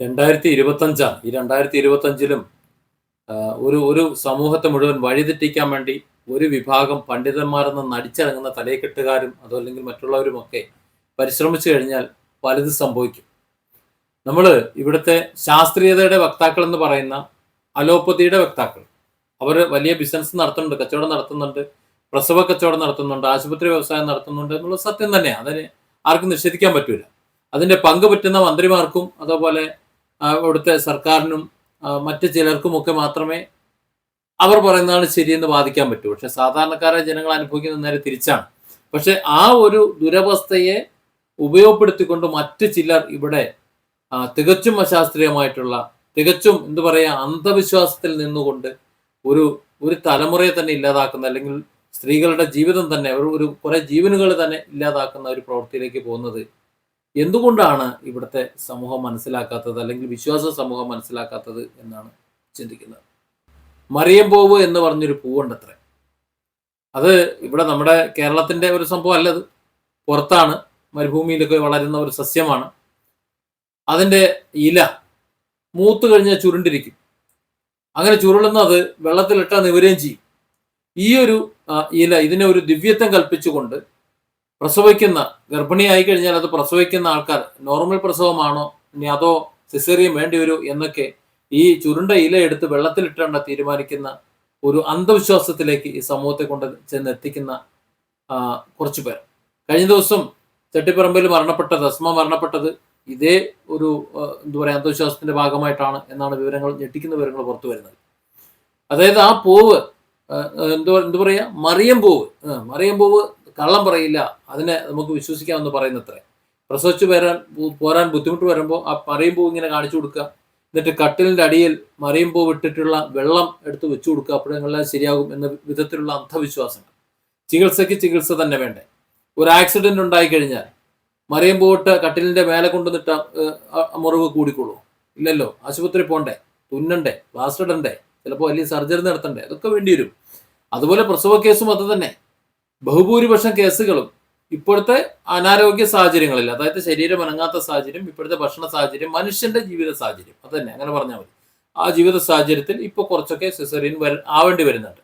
രണ്ടായിരത്തി ഇരുപത്തഞ്ചാണ് ഈ രണ്ടായിരത്തി ഇരുപത്തഞ്ചിലും ഒരു ഒരു സമൂഹത്തെ മുഴുവൻ വഴിതെറ്റിക്കാൻ വേണ്ടി ഒരു വിഭാഗം പണ്ഡിതന്മാരെന്ന് നടിച്ചിറങ്ങുന്ന തലയെക്കെട്ടുകാരും അതല്ലെങ്കിൽ മറ്റുള്ളവരുമൊക്കെ പരിശ്രമിച്ചു കഴിഞ്ഞാൽ പലത് സംഭവിക്കും. നമ്മൾ ഇവിടുത്തെ ശാസ്ത്രീയതയുടെ വക്താക്കൾ എന്ന് പറയുന്ന അലോപ്പതിയുടെ വക്താക്കൾ. അവർ വലിയ ബിസിനസ് നടത്തുന്നുണ്ട് കച്ചവടം നടത്തുന്നുണ്ട് പ്രസവ കച്ചവടം നടത്തുന്നുണ്ട് ആശുപത്രി വ്യവസായം നടത്തുന്നുണ്ട് എന്നുള്ള സത്യം തന്നെയാണ് അതിന് ആർക്കും നിഷേധിക്കാൻ പറ്റൂല. അതിന്റെ പങ്ക് പറ്റുന്ന മന്ത്രിമാർക്കും അതുപോലെ ആ, ഇവിടുത്തെ സർക്കാരിനും മറ്റു ചിലർക്കുമൊക്കെ മാത്രമേ അവർ പറയുന്നതാണ് ശരിയെന്ന് വാദിക്കാൻ പറ്റൂ. പക്ഷെ സാധാരണക്കാരായ ജനങ്ങൾ അനുഭവിക്കുന്ന നേരെ തിരിച്ചാണ്. പക്ഷെ ആ ഒരു ദുരവസ്ഥയെ ഉപയോഗപ്പെടുത്തിക്കൊണ്ട് മറ്റ് ചിലർ ഇവിടെ തികച്ചും അശാസ്ത്രീയമായിട്ടുള്ള തികച്ചും എന്തു പറയുക അന്ധവിശ്വാസത്തിൽ നിന്നുകൊണ്ട് ഒരു ഒരു തലമുറയെ തന്നെ ഇല്ലാതാക്കുന്ന അല്ലെങ്കിൽ സ്ത്രീകളുടെ ജീവിതം തന്നെ ഒരു ഒരു കുറെ ജീവനുകൾ തന്നെ ഇല്ലാതാക്കുന്ന ഒരു പ്രവൃത്തിയിലേക്ക് പോകുന്നത് എന്തുകൊണ്ടാണ് ഇവിടുത്തെ സമൂഹം മനസ്സിലാക്കാത്തത് അല്ലെങ്കിൽ വിശ്വാസ സമൂഹം മനസ്സിലാക്കാത്തത് എന്നാണ് ചിന്തിക്കുന്നത്? മറിയംപോവ് എന്ന് പറഞ്ഞൊരു പൂവുണ്ടത്രേ. അത് ഇവിടെ നമ്മുടെ കേരളത്തിന്റെ ഒരു സംഭവം അല്ലത് പുറത്താണ് മരുഭൂമിയിലൊക്കെ വളരുന്ന ഒരു സസ്യമാണ്. അതിന്റെ ഇല മൂത്ത് കഴിഞ്ഞാൽ ചുരുണ്ടിരിക്കും. അങ്ങനെ ചുരുളുന്നത് വെള്ളത്തിലിട്ടാൽ നിവരുകയും ചെയ്യും. ഈ ഒരു ഇല ഇതിനെ ഒരു ദിവ്യത്വം കൽപ്പിച്ചുകൊണ്ട് പ്രസവിക്കുന്ന ഗർഭിണിയായി കഴിഞ്ഞാൽ അത് പ്രസവിക്കുന്ന ആൾക്കാർ നോർമൽ പ്രസവമാണോ? ഇനി അതോ സിസേറിയം വേണ്ടി വരൂ എന്നൊക്കെ ഈ ചുരുണ്ട ഇല എടുത്ത് വെള്ളത്തിലിട്ടാണ് തീരുമാനിക്കുന്ന ഒരു അന്ധവിശ്വാസത്തിലേക്ക് ഈ സമൂഹത്തെ കൊണ്ട് ചെന്ന് എത്തിക്കുന്ന ആ, കുറച്ചു പേർ. കഴിഞ്ഞ ദിവസം ചെട്ടിപ്പറമ്പിൽ മരണപ്പെട്ടത് അസ്മ മരണപ്പെട്ടത് ഇതേ ഒരു എന്താ പറയുക അന്ധവിശ്വാസത്തിന്റെ ഭാഗമായിട്ടാണ് എന്നാണ് വിവരങ്ങൾ ഞെട്ടിക്കുന്ന വിവരങ്ങൾ പുറത്തു വരുന്നത്. അതായത് ആ പൂവ് എന്താ എന്തു പറയുക പറയാ മറിയം പൂവ് മറിയം പൂവ് കള്ളം പറയില്ല. അതിനെ നമുക്ക് വിശ്വസിക്കാമെന്ന് പറയുന്നത്രേ. പ്രസവിച്ച് വരാൻ പോരാൻ ബുദ്ധിമുട്ട് വരുമ്പോൾ ആ മറിയം പൂ ഇങ്ങനെ കാണിച്ചു കൊടുക്കുക. എന്നിട്ട് കട്ടിലിന്റെ അടിയിൽ മറിയം പൂ വിട്ടിട്ടുള്ള വെള്ളം എടുത്ത് വെച്ചു കൊടുക്കുക. അപ്പോഴെല്ലാം ശരിയാകും എന്ന വിധത്തിലുള്ള അന്ധവിശ്വാസങ്ങൾ. ചികിത്സയ്ക്ക് ചികിത്സ തന്നെ വേണ്ടേ? ഒരു ആക്സിഡന്റ് ഉണ്ടായി കഴിഞ്ഞാൽ മറിയം പൂവിട്ട് കട്ടിലിന്റെ മേലെ കൊണ്ടുവന്നിട്ട് മുറിവ് കൂടിക്കൊള്ളൂ. ഇല്ലല്ലോ. ആശുപത്രി പോണ്ടേ? തുന്നണ്ടേ? പ്ലാസ്റ്റർ ഇടണ്ടേ? ചിലപ്പോൾ വലിയ സർജറി നടത്തണ്ടേ? അതൊക്കെ വേണ്ടി വരും. അതുപോലെ പ്രസവ കേസും അത് തന്നെ. ബഹുഭൂരിപക്ഷം കേസുകളും ഇപ്പോഴത്തെ അനാരോഗ്യ സാഹചര്യങ്ങളിൽ അതായത് ശരീരം അനങ്ങാത്ത സാഹചര്യം ഇപ്പോഴത്തെ ഭക്ഷണ സാഹചര്യം മനുഷ്യന്റെ ജീവിത സാഹചര്യം അത് തന്നെ അങ്ങനെ പറഞ്ഞാൽ മതി. ആ ജീവിത സാഹചര്യത്തിൽ ഇപ്പോൾ കുറച്ചൊക്കെ സിസറിയൻ വര ആവേണ്ടി വരുന്നുണ്ട്.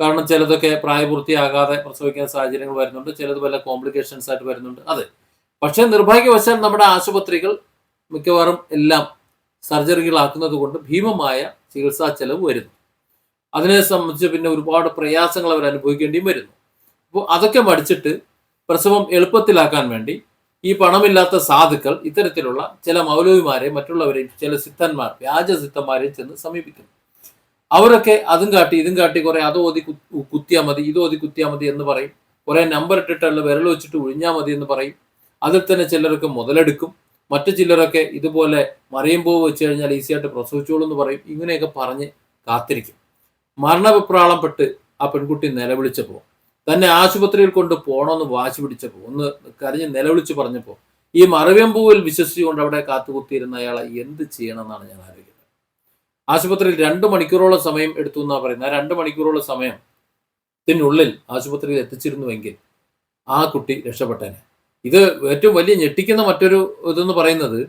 കാരണം ചിലതൊക്കെ പ്രായപൂർത്തിയാകാതെ പ്രസവിക്കുന്ന സാഹചര്യങ്ങൾ വരുന്നുണ്ട് ചിലത് വല്ല കോംപ്ലിക്കേഷൻസ് ആയിട്ട് വരുന്നുണ്ട് അതെ. പക്ഷേ നിർഭാഗ്യവശാൽ നമ്മുടെ ആശുപത്രികൾ മിക്കവാറും എല്ലാം സർജറികളാക്കുന്നത് കൊണ്ട് ഭീമമായ ചികിത്സാ ചെലവ് വരുന്നു. അതിനെ സംബന്ധിച്ച് പിന്നെ ഒരുപാട് പ്രയാസങ്ങൾ അവർ അനുഭവിക്കേണ്ടിയും വരുന്നു. അപ്പോൾ അതൊക്കെ മടിച്ചിട്ട് പ്രസവം എളുപ്പത്തിലാക്കാൻ വേണ്ടി ഈ പണമില്ലാത്ത സാധുക്കൾ ഇത്തരത്തിലുള്ള ചില മൗലവിമാരെ മറ്റുള്ളവരെയും ചില സിദ്ധന്മാർ വ്യാജ സിദ്ധന്മാരെയും ചെന്ന് സമീപിക്കുന്നു. അവരൊക്കെ അതും കാട്ടി ഇതും കാട്ടി കുറെ അത് ഓതി കുത്തിയാൽ മതി ഇത് ഓതി കുത്തിയാൽ മതി എന്ന് പറയും. കുറെ നമ്പർ ഇട്ടിട്ടുള്ള വിരൽ വെച്ചിട്ട് ഒഴിഞ്ഞാൽ മതി എന്ന് പറയും. അതിൽ തന്നെ ചിലർക്ക് മുതലെടുക്കും. മറ്റു ചിലരൊക്കെ ഇതുപോലെ മറിയുമ്പോൾ വെച്ച് കഴിഞ്ഞാൽ ഈസിയായിട്ട് പ്രസവിച്ചോളൂ എന്ന് പറയും. ഇങ്ങനെയൊക്കെ പറഞ്ഞ് കാത്തിരിക്കും. മരണവിപ്രാളപ്പെട്ട് ആ പെൺകുട്ടി നിലവിളിച്ചപ്പോൾ തന്നെ ആശുപത്രിയിൽ കൊണ്ട് പോകണമെന്ന് വാശി പിടിച്ചപ്പോൾ ഒന്ന് കരഞ്ഞ് നിലവിളിച്ച് പറഞ്ഞപ്പോൾ ഈ മറവ്യമ്പൂവിൽ വിശ്വസിച്ചുകൊണ്ട് അവിടെ കാത്തുകുത്തിയിരുന്ന അയാളെ എന്ത് ചെയ്യണമെന്നാണ് ഞാൻ ആലോചിക്കുന്നത്. ആശുപത്രിയിൽ രണ്ട് മണിക്കൂറോളം സമയം എടുത്തു എന്നാണ് പറയുന്നത്. ആ രണ്ട് മണിക്കൂറോളം സമയം ത്തിനുള്ളിൽ ആശുപത്രിയിൽ എത്തിച്ചിരുന്നുവെങ്കിൽ ആ കുട്ടി രക്ഷപ്പെട്ടേനെ. ഇത് ഏറ്റവും വലിയ ഞെട്ടിക്കുന്ന മറ്റൊരു ഇതെന്ന് പറയുന്നത്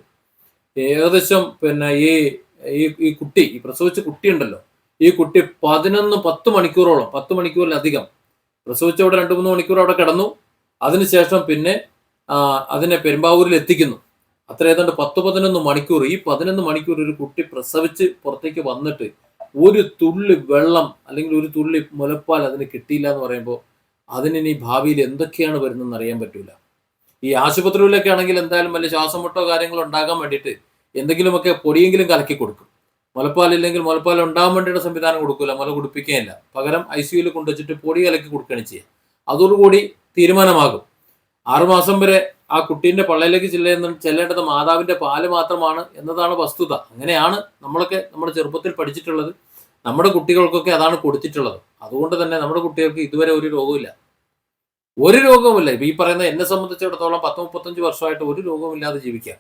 ഏകദേശം പിന്നെ ഈ ഈ കുട്ടി ഈ പ്രസവിച്ച കുട്ടി ഉണ്ടല്ലോ ഈ കുട്ടി പതിനൊന്ന് പത്ത് മണിക്കൂറോളം പത്ത് മണിക്കൂറിലധികം പ്രസവിച്ച അവിടെ രണ്ട് മൂന്ന് മണിക്കൂർ അവിടെ കിടന്നു. അതിനുശേഷം പിന്നെ അതിനെ പെരുമ്പാവൂരിൽ എത്തിക്കുന്നു. അത്ര ഏതാണ്ട് പത്ത് പതിനൊന്ന് മണിക്കൂർ. ഈ പതിനൊന്ന് മണിക്കൂർ ഒരു കുട്ടി പ്രസവിച്ച് പുറത്തേക്ക് വന്നിട്ട് ഒരു തുള്ളി വെള്ളം അല്ലെങ്കിൽ ഒരു തുള്ളി മുലപ്പാൽ അതിന് കിട്ടിയില്ല എന്ന് പറയുമ്പോൾ അതിനി ഭാവിയിൽ എന്തൊക്കെയാണ് വരുന്നതെന്ന് അറിയാൻ പറ്റൂല. ഈ ആശുപത്രിയിലൊക്കെ ആണെങ്കിൽ എന്തായാലും വലിയ ശ്വാസം മുട്ടോ കാര്യങ്ങളോ ഉണ്ടാകാൻ വേണ്ടിയിട്ട് എന്തെങ്കിലുമൊക്കെ പൊടിയെങ്കിലും കലക്കി കൊടുക്കും. മുലപ്പാലില്ലെങ്കിൽ മുലപ്പാൽ ഉണ്ടാകാൻ വേണ്ടിയുള്ള സംവിധാനം കൊടുക്കില്ല മുല കുടിപ്പിക്കുകയില്ല. പകരം ഐ സിയുയിൽ കൊണ്ടുവച്ചിട്ട് പൊടി കലക്കി കൊടുക്കുകയാണ് ചെയ്യുക. അതോടുകൂടി തീരുമാനമാകും. ആറുമാസം വരെ ആ കുട്ടീന്റെ പള്ളയിലേക്ക് ചെല്ലുന്ന ചെല്ലേണ്ടത് മാതാവിന്റെ പാൽ മാത്രമാണ് എന്നതാണ് വസ്തുത. അങ്ങനെയാണ് നമ്മളൊക്കെ നമ്മുടെ ചെറുപ്പത്തിൽ പഠിച്ചിട്ടുള്ളത്. നമ്മുടെ കുട്ടികൾക്കൊക്കെ അതാണ് കൊടുത്തിട്ടുള്ളത്. അതുകൊണ്ട് തന്നെ നമ്മുടെ കുട്ടികൾക്ക് ഇതുവരെ ഒരു രോഗമില്ല ഒരു രോഗവുമില്ല. ഇപ്പം ഈ പറയുന്ന എന്നെ സംബന്ധിച്ചിടത്തോളം പത്ത് മുപ്പത്തഞ്ച് വർഷമായിട്ട് ഒരു രോഗവുമില്ലാതെ ജീവിക്കാം.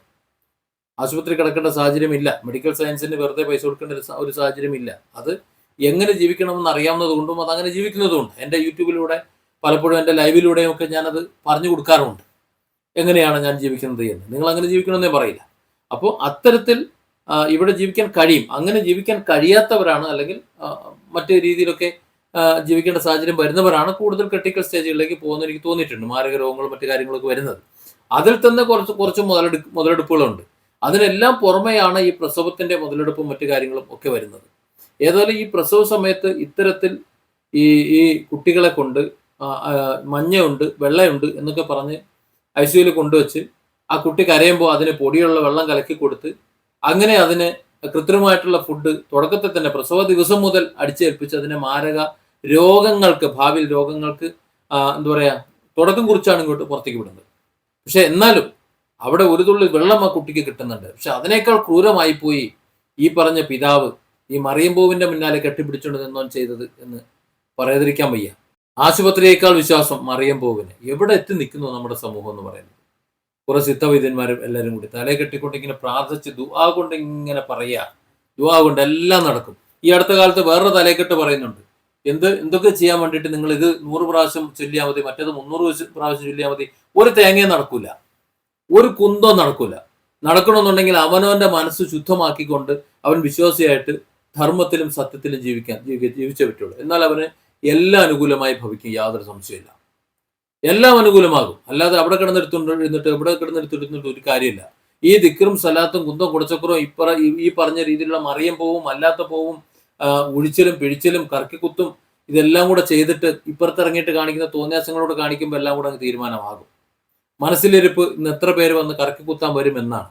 ആശുപത്രി കിടക്കേണ്ട സാഹചര്യമില്ല. മെഡിക്കൽ സയൻസിന് വെറുതെ പൈസ കൊടുക്കേണ്ട ഒരു സാഹചര്യമില്ല. അത് എങ്ങനെ ജീവിക്കണമെന്ന് അറിയാവുന്നത് കൊണ്ടും അത് അങ്ങനെ ജീവിക്കുന്നതുകൊണ്ട്. എന്റെ യൂട്യൂബിലൂടെ പലപ്പോഴും എന്റെ ലൈവിലൂടെയും ഒക്കെ ഞാനത് പറഞ്ഞു കൊടുക്കാറുണ്ട്. എങ്ങനെയാണ് ഞാൻ ജീവിക്കുന്നത് എന്ന്. നിങ്ങൾ അങ്ങനെ ജീവിക്കണമെന്നേ പറയില്ല. അപ്പോൾ അത്തരത്തിൽ ഇവിടെ ജീവിക്കാൻ കഴിയും. അങ്ങനെ ജീവിക്കാൻ കഴിയാത്തവരാണ് അല്ലെങ്കിൽ മറ്റു രീതിയിലൊക്കെ ജീവിക്കേണ്ട സാഹചര്യം വരുന്നവരാണ് കൂടുതൽ ക്രിട്ടിക്കൽ സ്റ്റേജുകളിലേക്ക് പോകുന്ന എനിക്ക് തോന്നിയിട്ടുണ്ട്. മാരക രോഗങ്ങളും മറ്റു കാര്യങ്ങളൊക്കെ വരുന്നത്. അതിൽ തന്നെ കുറച്ച് കുറച്ച് മുതലെടു മുതലെടുപ്പുകളുണ്ട്. അതിനെല്ലാം പുറമെയാണ് ഈ പ്രസവത്തിന്റെ മുതലെടുപ്പും മറ്റു കാര്യങ്ങളും ഒക്കെ വരുന്നത്. ഏതായാലും ഈ പ്രസവ സമയത്ത് ഇത്തരത്തിൽ ഈ ഈ കുട്ടികളെ കൊണ്ട് മഞ്ഞയുണ്ട് വെള്ളയുണ്ട് എന്നൊക്കെ പറഞ്ഞ് ഐ സിയുയിൽ കൊണ്ടുവച്ച് ആ കുട്ടി കരയുമ്പോൾ അതിന് പൊടിയുള്ള വെള്ളം കലക്കി കൊടുത്ത് അങ്ങനെ അതിന് കൃത്രിമമായിട്ടുള്ള ഫുഡ് തുടക്കത്തിൽ തന്നെ പ്രസവ ദിവസം മുതൽ അടിച്ചേൽപ്പിച്ച് അതിനെ മാരക രോഗങ്ങൾക്ക് ഭാവിയിൽ രോഗങ്ങൾക്ക് എന്താ പറയുക തുടക്കം കുറിച്ചാണ് ഇങ്ങോട്ട് പുറത്തേക്ക് വിടുന്നത്. പക്ഷെ എന്നാലും അവിടെ ഒരു തുള്ളി വെള്ളം ആ കുട്ടിക്ക് കിട്ടുന്നുണ്ട്. പക്ഷെ അതിനേക്കാൾ ക്രൂരമായി പോയി ഈ പറഞ്ഞ പിതാവ് ഈ മറിയമ്പൂവിന്റെ മുന്നാലെ കെട്ടിപ്പിടിച്ചുകൊണ്ട് നിന്നോൻ ചെയ്തത് എന്ന് പറയാതിരിക്കാൻ വയ്യ. ആശുപത്രിയേക്കാൾ വിശ്വാസം മറിയമ്പൂവിന്. എവിടെ എത്തി നിൽക്കുന്നു നമ്മുടെ സമൂഹം എന്ന് പറയുന്നത്? കുറെ സിദ്ധവൈദ്യന്മാരും എല്ലാവരും കൂടി തലയെ കെട്ടിക്കൊണ്ട് ഇങ്ങനെ പ്രാർത്ഥിച്ച് ദുആ കൊണ്ട് ഇങ്ങനെ പറയുക ദുആ കൊണ്ട് എല്ലാം നടക്കും. ഈ അടുത്ത കാലത്ത് വേറൊരു തലയെക്കെട്ട് പറയുന്നുണ്ട്. എന്ത്? എന്തൊക്കെ ചെയ്യാൻ വേണ്ടിയിട്ട് നിങ്ങൾ ഇത് നൂറ് പ്രാവശ്യം ചൊല്ലിയാൽ മതി മറ്റേത് മുന്നൂറ് പ്രാവശ്യം ചൊല്ലിയാൽ മതി ഒരു തേങ്ങയും നടക്കൂല. ഒരു കുന്തോ നടക്കൂല. നടക്കണമെന്നുണ്ടെങ്കിൽ അവനവന്റെ മനസ്സ് ശുദ്ധമാക്കിക്കൊണ്ട് അവൻ വിശ്വാസിയായിട്ട് ധർമ്മത്തിലും സത്യത്തിലും ജീവിക്കാൻ ജീവിച്ച പറ്റുള്ളൂ. എന്നാൽ അവന് എല്ലാം അനുകൂലമായി ഭവിക്കും യാതൊരു സംശയമില്ല എല്ലാം അനുകൂലമാകും. അല്ലാതെ അവിടെ കിടന്നെടുത്തുണ്ട് ഇരുന്നിട്ട് ഇവിടെ കിടന്നെടുത്തിരുന്നിട്ട് ഒരു കാര്യമില്ല. ഈ ദിക്കറും സലാത്തും കുന്തം കുടച്ചക്കറും ഇപ്പറ ഈ- പറഞ്ഞ രീതിയിലുള്ള മറിയം പോവും അല്ലാത്ത പോവും ഒഴിച്ചിലും പിഴിച്ചിലും കറക്കിക്കുത്തും ഇതെല്ലാം കൂടെ ചെയ്തിട്ട് ഇപ്പുറത്തിറങ്ങിയിട്ട് കാണിക്കുന്ന തോന്നിയാസങ്ങളോട് കാണിക്കുമ്പോൾ എല്ലാം കൂടെ അങ്ങ് തീരുമാനമാകും. മനസ്സിലിരിപ്പ് ഇന്ന് എത്ര പേര് വന്ന് കറക്കി കുത്താൻ വരും എന്നാണ്.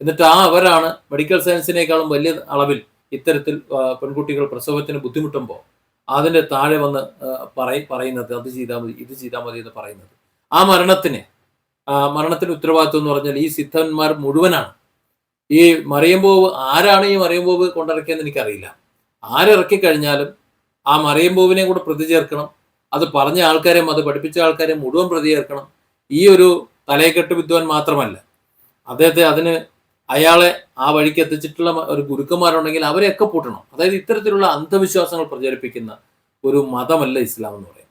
എന്നിട്ട് ആ അവരാണ് മെഡിക്കൽ സയൻസിനേക്കാളും വലിയ അളവിൽ ഇത്തരത്തിൽ പെൺകുട്ടികൾ പ്രസവത്തിന് ബുദ്ധിമുട്ടുമ്പോൾ അതിന്റെ താഴെ വന്ന് പറയ പറയുന്നത് അത് ചെയ്താൽ മതി ഇത് ചെയ്താൽ മതി എന്ന് പറയുന്നത്. ആ മരണത്തിന് മരണത്തിന് ഉത്തരവാദിത്വം എന്ന് പറഞ്ഞാൽ ഈ സിദ്ധന്മാർ മുഴുവനാണ്. ഈ മറിയമ്പോവ് ആരാണ് ഈ മറിയമ്പോവ് കൊണ്ടിറക്കിയെന്ന് എനിക്കറിയില്ല. ആരിറക്കി കഴിഞ്ഞാലും ആ മറിയമ്പോവിനെ കൂടെ പ്രതി ചേർക്കണം. അത് പറഞ്ഞ ആൾക്കാരെയും അത് പഠിപ്പിച്ച ആൾക്കാരെയും മുഴുവൻ പ്രതി ചേർക്കണം. ഈ ഒരു തലയെക്കെട്ട് വിദ്വാൻ മാത്രമല്ല അദ്ദേഹത്തെ അതിന് അയാളെ ആ വഴിക്ക് എത്തിച്ചിട്ടുള്ള ഒരു ഗുരുക്കന്മാരുണ്ടെങ്കിൽ അവരെയൊക്കെ പൂട്ടണം. അതായത് ഇത്തരത്തിലുള്ള അന്ധവിശ്വാസങ്ങൾ പ്രചരിപ്പിക്കുന്ന ഒരു മതമല്ല ഇസ്ലാം എന്ന് പറയുന്നത്.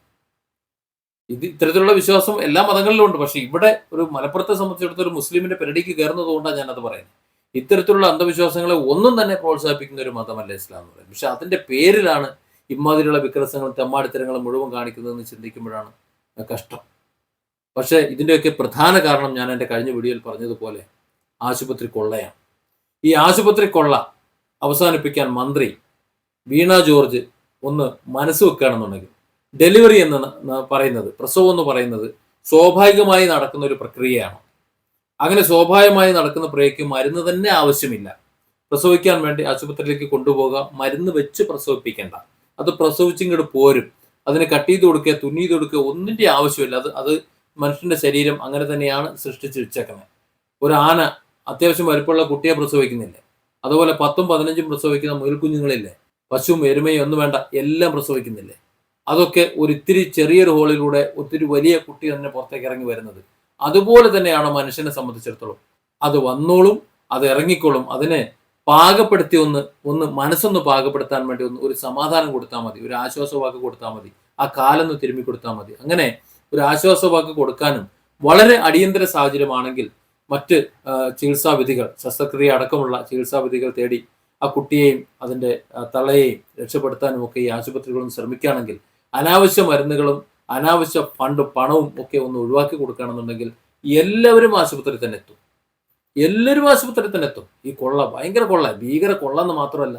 ഇത് ഇത്തരത്തിലുള്ള വിശ്വാസം എല്ലാ മതങ്ങളിലും ഉണ്ട്. പക്ഷെ ഇവിടെ ഒരു മലപ്പുറത്തെ സംബന്ധിച്ചിടത്തോളം ഒരു മുസ്ലിമിന്റെ പെരടിക്ക് കയറുന്നത് കൊണ്ടാണ് ഞാനത് പറയുന്നത്. ഇത്തരത്തിലുള്ള അന്ധവിശ്വാസങ്ങളെ ഒന്നും തന്നെ പ്രോത്സാഹിപ്പിക്കുന്ന ഒരു മതമല്ല ഇസ്ലാം എന്ന് പറയുന്നത്. പക്ഷെ അതിന്റെ പേരിലാണ് ഇമ്മാതിരിയുള്ള വിക്രസങ്ങളും തെമ്മാടിത്തരങ്ങളും മുഴുവൻ കാണിക്കുന്നതെന്ന് ചിന്തിക്കുമ്പോഴാണ് കഷ്ടം. പക്ഷേ ഇതിന്റെയൊക്കെ പ്രധാന കാരണം ഞാൻ എന്റെ കഴിഞ്ഞ വീഡിയോയിൽ പറഞ്ഞതുപോലെ ആശുപത്രി കൊള്ളയാണ്. ഈ ആശുപത്രി കൊള്ള അവസാനിപ്പിക്കാൻ മന്ത്രി വീണ ജോർജ് ഒന്ന് മനസ്സ് വെക്കുകയാണെന്നുണ്ടെങ്കിൽ ഡെലിവറി എന്ന് പറയുന്നത് പ്രസവം എന്ന് പറയുന്നത് സ്വാഭാവികമായി നടക്കുന്ന ഒരു പ്രക്രിയയാണ്. അങ്ങനെ സ്വാഭാവികമായി നടക്കുന്ന പ്രക്രിയയ്ക്ക് മരുന്ന് തന്നെ ആവശ്യമില്ല. പ്രസവിക്കാൻ വേണ്ടി ആശുപത്രിയിലേക്ക് കൊണ്ടുപോകാം മരുന്ന് വെച്ച് പ്രസവിപ്പിക്കേണ്ട. അത് പ്രസവിച്ചിങ്ങോട്ട് പോരും. അതിനെ കട്ട് ചെയ്ത് കൊടുക്കുക തുന്നി ചെയ്ത് കൊടുക്കുക ഒന്നിന്റെ ആവശ്യമില്ല. അത് അത് മനുഷ്യന്റെ ശരീരം അങ്ങനെ തന്നെയാണ് സൃഷ്ടിച്ച് വെച്ചേക്കുന്നത് ഒരു ആന അത്യാവശ്യം വലുപ്പമുള്ള കുട്ടിയെ പ്രസവിക്കുന്നില്ലേ? അതുപോലെ പത്തും പതിനഞ്ചും പ്രസവിക്കുന്ന മുയൽക്കുഞ്ഞുങ്ങളില്ലേ പശുവും എരുമയും ഒന്നും വേണ്ട എല്ലാം പ്രസവിക്കുന്നില്ലേ? അതൊക്കെ ഒരു ഇത്തിരി ചെറിയൊരു ഹോളിലൂടെ ഒത്തിരി വലിയ കുട്ടി തന്നെ പുറത്തേക്ക് ഇറങ്ങി വരുന്നത്. അതുപോലെ തന്നെയാണ് മനുഷ്യനെ സംബന്ധിച്ചിടത്തോളം. അത് വന്നോളും അത് ഇറങ്ങിക്കോളും. അതിനെ പാകപ്പെടുത്തി ഒന്ന് ഒന്ന് മനസ്സൊന്ന് പാകപ്പെടുത്താൻ വേണ്ടി ഒന്ന് ഒരു സമാധാനം കൊടുത്താൽ മതി. ഒരു ആശ്വാസവാക്ക് കൊടുത്താൽ മതി. ആ കാലൊന്ന് തിരുമ്മി കൊടുത്താൽ മതി. അങ്ങനെ ഒരു ആശ്വാസവാക്ക് കൊടുക്കാനും വളരെ അടിയന്തര സാഹചര്യമാണെങ്കിൽ മറ്റ് ചികിത്സാവിധികൾ ചികിത്സാ വിധികൾ ശസ്ത്രക്രിയ അടക്കമുള്ള ചികിത്സാവിധികൾ തേടി ആ കുട്ടിയെയും അതിന്റെ തള്ളയെയും രക്ഷപ്പെടുത്താനും ഒക്കെ ഈ ആശുപത്രികളും ശ്രമിക്കുകയാണെങ്കിൽ അനാവശ്യ മരുന്നുകളും അനാവശ്യ ഫണ്ട് പണവും ഒക്കെ ഒന്ന് ഒഴിവാക്കി കൊടുക്കുകയാണെന്നുണ്ടെങ്കിൽ എല്ലാവരും ആശുപത്രി തന്നെ എത്തും. എല്ലാവരും ആശുപത്രി തന്നെ എത്തും. ഈ കൊള്ള ഭയങ്കര കൊള്ള ഭീകര കൊള്ള എന്ന് മാത്രമല്ല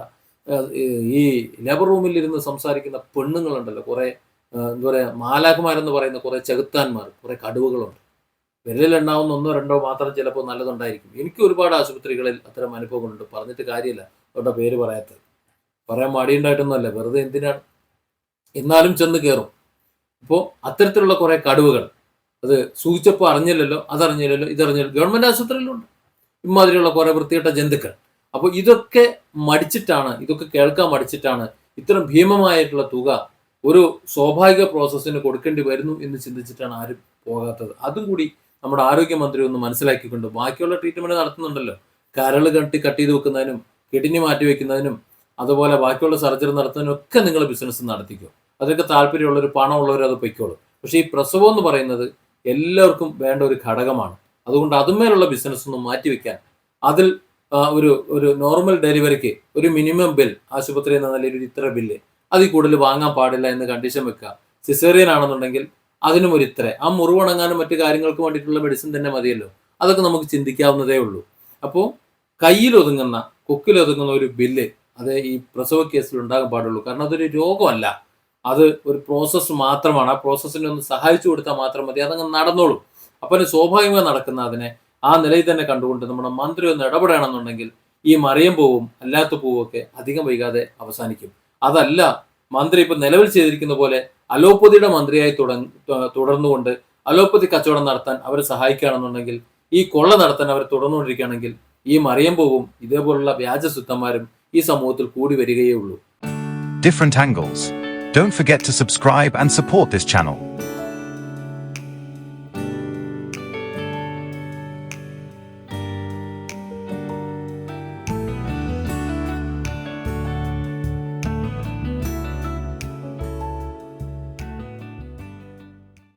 ഈ ലേബർ റൂമിൽ ഇരുന്ന് സംസാരിക്കുന്ന പെണ്ണുങ്ങളുണ്ടല്ലോ കുറെ എന്താ പറയുക മാലാക്കുമാരെന്ന് പറയുന്ന കുറേ ചെകുത്താന്മാർ കുറേ കടുവകളുണ്ട്. വിരലിലെണ്ണാവുന്ന ഒന്നോ രണ്ടോ മാത്രം ചിലപ്പോൾ നല്ലതുണ്ടായിരിക്കും. എനിക്ക് ഒരുപാട് ആശുപത്രികളിൽ അത്തരം അനുഭവങ്ങളുണ്ട്. പറഞ്ഞിട്ട് കാര്യമില്ല. അവരുടെ പേര് പറയാത്തത്. പറയാൻ മടിയുണ്ടായിട്ടൊന്നുമല്ല. വെറുതെ എന്തിനാണ് എന്നാലും ചെന്ന് കയറും. അപ്പോൾ അത്തരത്തിലുള്ള കുറേ കടുവകൾ അത് സൂചിച്ചപ്പോൾ അറിഞ്ഞില്ലല്ലോ അതറിഞ്ഞില്ലല്ലോ ഇതറിഞ്ഞില്ലല്ലോ. ഗവൺമെന്റ് ആശുപത്രിയിലുണ്ട് ഇമാതിരിയുള്ള കുറേ വൃത്തികെട്ട ജന്തുക്കൾ. അപ്പോൾ ഇതൊക്കെ മടിച്ചിട്ടാണ് ഇതൊക്കെ കേൾക്കാൻ മടിച്ചിട്ടാണ് ഇത്തരം ഭീമമായിട്ടുള്ള തുക ഒരു സ്വാഭാവിക പ്രോസസ്സിന് കൊടുക്കേണ്ടി വരുന്നു എന്ന് ചിന്തിച്ചിട്ടാണ് ആരും പോകാത്തത്. അതും കൂടി നമ്മുടെ ആരോഗ്യമന്ത്രി ഒന്ന് മനസ്സിലാക്കിക്കൊണ്ട് ബാക്കിയുള്ള ട്രീറ്റ്മെന്റ് നടത്തുന്നുണ്ടല്ലോ. കരൾ കട്ടി കട്ട് ചെയ്ത് വെക്കുന്നതിനും കിഡ്നി മാറ്റി വെക്കുന്നതിനും അതുപോലെ ബാക്കിയുള്ള സർജറി നടത്തുന്നതിനും ഒക്കെ നിങ്ങൾ ബിസിനസ് നടത്തിക്കോ. അതൊക്കെ താല്പര്യമുള്ളവർ പണമുള്ളവർ അത് പൊയ്ക്കോളും. പക്ഷേ ഈ പ്രസവം എന്ന് പറയുന്നത് എല്ലാവർക്കും വേണ്ട ഒരു ഘടകമാണ്. അതുകൊണ്ട് അതുമേലുള്ള ബിസിനസ് ഒന്നും മാറ്റിവെക്കാൻ അതിൽ ഒരു ഒരു നോർമൽ ഡെലിവറിക്ക് ഒരു മിനിമം ബിൽ ആശുപത്രിയിൽ നിന്ന് നിലയിൽ ഇത്ര ബില്ല് അതിൽ കൂടുതൽ വാങ്ങാൻ പാടില്ല എന്ന് കണ്ടീഷൻ വെക്കുക. സിസേറിയൻ ആണെന്നുണ്ടെങ്കിൽ അതിനും ഒരു ഇത്ര. ആ മുറിവുണങ്ങാനും മറ്റു കാര്യങ്ങൾക്ക് വേണ്ടിയിട്ടുള്ള മെഡിസിൻ തന്നെ മതിയല്ലോ. അതൊക്കെ നമുക്ക് ചിന്തിക്കാവുന്നതേ ഉള്ളൂ. അപ്പോൾ കയ്യിലൊതുങ്ങുന്ന കൊക്കിലൊതുങ്ങുന്ന ഒരു ബില്ല് അത് ഈ പ്രസവ കേസിൽ ഉണ്ടാകാൻ പാടുള്ളൂ. കാരണം അതൊരു രോഗമല്ല. അത് ഒരു പ്രോസസ്സ് മാത്രമാണ്. ആ പ്രോസസ്സിനെ ഒന്ന് സഹായിച്ചു കൊടുത്താൽ മാത്രം മതി. അതങ്ങ് നടന്നോളും. അതിന് സ്വാഭാവികമായി നടക്കുന്ന അതിനെ ആ നിലയിൽ തന്നെ കണ്ടുകൊണ്ട് നമ്മുടെ മന്ത്രി ഒന്ന് ഇടപെടണമെന്നുണ്ടെങ്കിൽ ഈ മറിയം പൂവും അല്ലാത്ത പോവും ഒക്കെ അധികം വൈകാതെ അവസാനിക്കും. അതല്ല മന്ത്രി ഇപ്പൊ നിലവിൽ ചെയ്തിരിക്കുന്ന പോലെ അലോപ്പതിയുടെ മന്ത്രിയായി തുടർന്നുകൊണ്ട് അലോപ്പതി കച്ചവടം നടത്താൻ അവരെ സഹായിക്കുകയാണെന്നുണ്ടെങ്കിൽ ഈ കൊള്ള നടത്താൻ അവർ തുടർന്നുകൊണ്ടിരിക്കുകയാണെങ്കിൽ ഈ മറിയം പോവും ഇതേപോലുള്ള വ്യാജ സുദ്ധന്മാരും ഈ സമൂഹത്തിൽ കൂടി വരികയേ ഉള്ളൂ angles don't forget to subscribe and support this channel.